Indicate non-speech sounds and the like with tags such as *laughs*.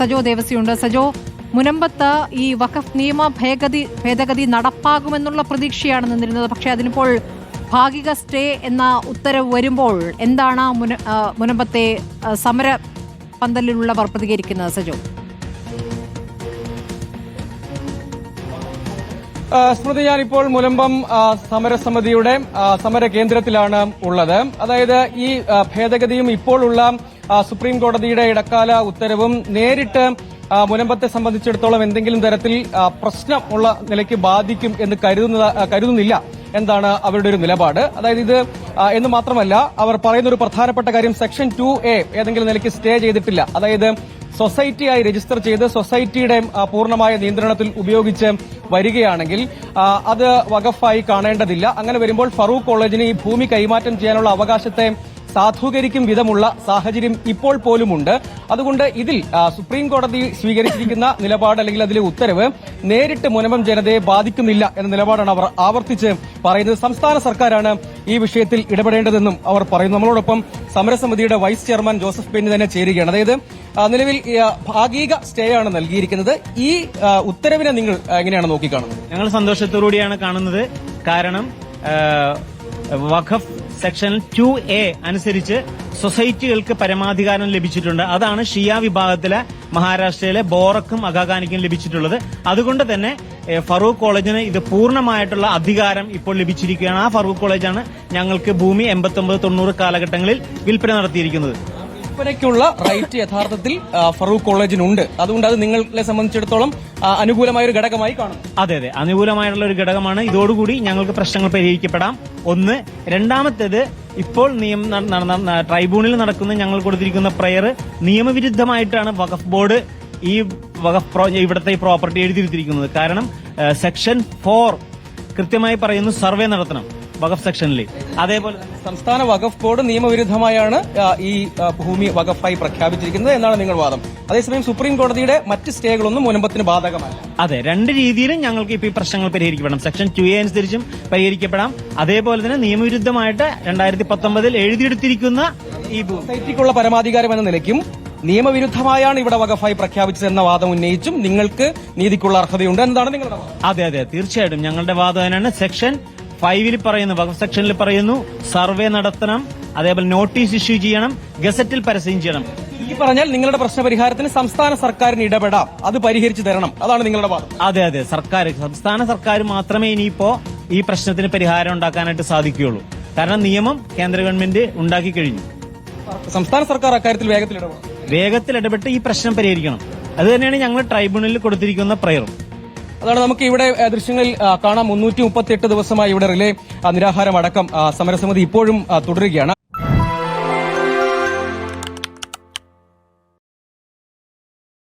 സജോ ദേവസിയുണ്ട്. സജോ മുനമ്പത്ത് ഈ വഖഫ് നിയമ ഭേദഗതി ഭേദഗതി നടപ്പാകുമെന്നുള്ള പ്രതീക്ഷയാണ് നിന്നിരുന്നത്. പക്ഷേ അതിനിപ്പോൾ ഭാഗിക സ്റ്റേ എന്ന ഉത്തരവ് വരുമ്പോൾ എന്താണ് മുനമ്പത്തെ സമര പന്തലിലുള്ളവർ പ്രതികരിക്കുന്നത് സജോ? സ്മൃതി ഞാനിപ്പോൾ മുലമ്പം സമരസമിതിയുടെ സമര കേന്ദ്രത്തിലാണ് ഉള്ളത്. അതായത് ഈ ഭേദഗതിയും ഇപ്പോഴുള്ള സുപ്രീം കോടതിയുടെ ഇടക്കാല ഉത്തരവും നേരിട്ട് മുലമ്പത്തെ സംബന്ധിച്ചിടത്തോളം എന്തെങ്കിലും തരത്തിൽ പ്രശ്നമുള്ള നിലയ്ക്ക് ബാധിക്കും എന്ന് കരുതുന്ന കരുതുന്നില്ല എന്താണ് അവരുടെ ഒരു നിലപാട്. അതായത് ഇത് എന്ന് മാത്രമല്ല അവർ പറയുന്ന ഒരു പ്രധാനപ്പെട്ട കാര്യം സെക്ഷൻ ടു എ ഏതെങ്കിലും നിലയ്ക്ക് സ്റ്റേ ചെയ്തിട്ടില്ല. അതായത് സൊസൈറ്റിയായി രജിസ്റ്റർ ചെയ്ത് സൊസൈറ്റിയുടെ പൂർണമായ നിയന്ത്രണത്തിൽ ഉപയോഗിച്ച് വരികയാണെങ്കിൽ അത് വകഫായി കാണേണ്ടതില്ല. അങ്ങനെ വരുമ്പോൾ ഫറൂഖ് കോളേജിന് ഈ ഭൂമി കൈമാറ്റം ചെയ്യാനുള്ള അവകാശത്തെ സാധൂകരിക്കും വിധമുള്ള സാഹചര്യം ഇപ്പോൾ പോലുമുണ്ട്. അതുകൊണ്ട് ഇതിൽ സുപ്രീം കോടതി സ്വീകരിച്ചിരിക്കുന്ന *laughs* നിലപാട് അല്ലെങ്കിൽ അതിലെ ഉത്തരവ് നേരിട്ട് മുനമം ജനതയെ ബാധിക്കുന്നില്ല എന്ന നിലപാടാണ് അവർ ആവർത്തിച്ച് പറയുന്നത്. സംസ്ഥാന സർക്കാരാണ് ഈ വിഷയത്തിൽ ഇടപെടേണ്ടതെന്നും അവർ പറയുന്നു. നമ്മളോടൊപ്പം സമരസമിതിയുടെ വൈസ് ചെയർമാൻ ജോസഫ് ബെന്നി തന്നെ ചേരുകയാണ്. അതായത് നിലവിൽ ഭാഗിക സ്റ്റേ ആണ് നൽകിയിരിക്കുന്നത്. ഈ ഉത്തരവിനെ നിങ്ങൾ എങ്ങനെയാണ് നോക്കിക്കാണുന്നത്? ഞങ്ങൾ സന്തോഷത്തോടുകൂടിയാണ് കാണുന്നത്. കാരണം വഖഫ് സെക്ഷൻ ടു എ അനുസരിച്ച് സൊസൈറ്റികൾക്ക് പരമാധികാരം ലഭിച്ചിട്ടുണ്ട്. അതാണ് ഷിയ വിഭാഗത്തിലെ മഹാരാഷ്ട്രയിലെ ബോറക്കും അഗാഖാനിക്കും ലഭിച്ചിട്ടുള്ളത്. അതുകൊണ്ട് തന്നെ ഫറൂഖ് കോളേജിന് ഇത് പൂർണമായിട്ടുള്ള അധികാരം ഇപ്പോൾ ലഭിച്ചിരിക്കുകയാണ്. ആ ഫറൂഖ് കോളേജാണ് ഞങ്ങൾക്ക് ഭൂമി എൺപത്തി ഒമ്പത് തൊണ്ണൂറ് കാലഘട്ടങ്ങളിൽ വിൽപ്പന നടത്തിയിരിക്കുന്നത്. വിൽപ്പനയ്ക്കുള്ള റൈറ്റ് യഥാർത്ഥത്തിൽ ഫറൂഖ് കോളേജിനുണ്ട്. അതുകൊണ്ട് അത് നിങ്ങളെ സംബന്ധിച്ചിടത്തോളം അനുകൂലമായ ഒരു ഘടകമായി കാണും. അതെ അതെ. അനുകൂലമായിട്ടുള്ള ഒരു ഘടകമാണ്. ഇതോടുകൂടി ഞങ്ങൾക്ക് പ്രശ്നങ്ങൾ പരിഹരിക്കപ്പെടാം. ഒന്ന് രണ്ടാമത്തേത് ഇപ്പോൾ നിയമ ട്രൈബ്യൂണലിൽ നടക്കുന്ന ഞങ്ങൾ കൊടുത്തിരിക്കുന്ന പ്രയർ നിയമവിരുദ്ധമായിട്ടാണ് വഖഫ് ബോർഡ് ഈ വഖഫ് ഇവിടുത്തെ പ്രോപ്പർട്ടി എഴുതിയിരുത്തിയിരിക്കുന്നത് കാരണം സെക്ഷൻ ഫോർ കൃത്യമായി പറയുന്നു സർവേ നടത്തണം. വഖഫ് സെക്ഷനിൽ. അതേപോലെ സംസ്ഥാന വഖഫ് കോഡ് നിയമവിരുദ്ധമായാണ് ഈ ഭൂമി വഖഫായി പ്രഖ്യാപിച്ചിരിക്കുന്നത് എന്നാണ് നിങ്ങൾ വാദം. അതേസമയം സുപ്രീം കോടതിയുടെ മറ്റ് സ്റ്റേകളൊന്നും മുനമ്പത്തിന് ബാധകമല്ല. അതെ രണ്ട് രീതിയിലും ഞങ്ങൾക്ക് ഇപ്പോൾ ഈ പ്രശ്നങ്ങൾ പരിഹരിക്കപ്പെടാം സെക്ഷൻ ടു എ അനുസരിച്ചും പരിഹരിക്കപ്പെടാം. അതേപോലെ തന്നെ നിയമവിരുദ്ധമായിട്ട് രണ്ടായിരത്തി പത്തൊമ്പതിൽ എഴുതിയെടുത്തിരിക്കുന്ന ഈ സൊസൈറ്റിക്കുള്ള പരമാധികാരം എന്ന നിലയ്ക്കും നിയമവിരുദ്ധമായാണ് ഇവിടെ വകഫായി പ്രഖ്യാപിച്ചത് എന്ന വാദം ഉന്നയിച്ചും നിങ്ങൾക്ക് നീതിക്കുള്ള അർഹതയുണ്ട് എന്താണ് നിങ്ങളുടെ അതെ അതെ തീർച്ചയായിട്ടും ഞങ്ങളുടെ വാദം തന്നെയാണ് സെക്ഷൻ ഫൈവിൽ പറയുന്നു വകുപ്പ് സെക്ഷനിൽ പറയുന്നു സർവേ നടത്തണം അതേപോലെ നോട്ടീസ് ഇഷ്യൂ ചെയ്യണം ഗസറ്റിൽ പരസ്യം ചെയ്യണം. ഈ പറഞ്ഞാൽ നിങ്ങളുടെ പ്രശ്ന പരിഹാരത്തിന് സംസ്ഥാന സർക്കാരിന് ഇടപെടാം. അത് പരിഹരിച്ചു തരണം. അതാണ് നിങ്ങളുടെ വാദം. അതെ അതെ. സർക്കാർ സംസ്ഥാന സർക്കാർ മാത്രമേ ഇനിയിപ്പോ ഈ പ്രശ്നത്തിന് പരിഹാരം ഉണ്ടാക്കാനായിട്ട് സാധിക്കുകയുള്ളൂ. കാരണം നിയമം കേന്ദ്ര ഗവൺമെന്റ് ഉണ്ടാക്കി കഴിഞ്ഞു. സംസ്ഥാന സർക്കാർ അക്കാര്യത്തിൽ വേഗത്തിൽ ഇടപെടും വേഗത്തിൽ ഇടപെട്ട് ഈ പ്രശ്നം പരിഹരിക്കണം. അത് തന്നെയാണ് ഞങ്ങൾ ട്രൈബ്യൂണലിൽ കൊടുത്തിരിക്കുന്ന പ്രയറും. അതാണ് നമുക്ക് ഇവിടെ ദൃശ്യങ്ങളിൽ കാണാം. മുന്നൂറ്റി ദിവസമായി ഇവിടെ റിലേ നിരാഹാരം അടക്കം സമരസമിതി ഇപ്പോഴും തുടരുകയാണ്.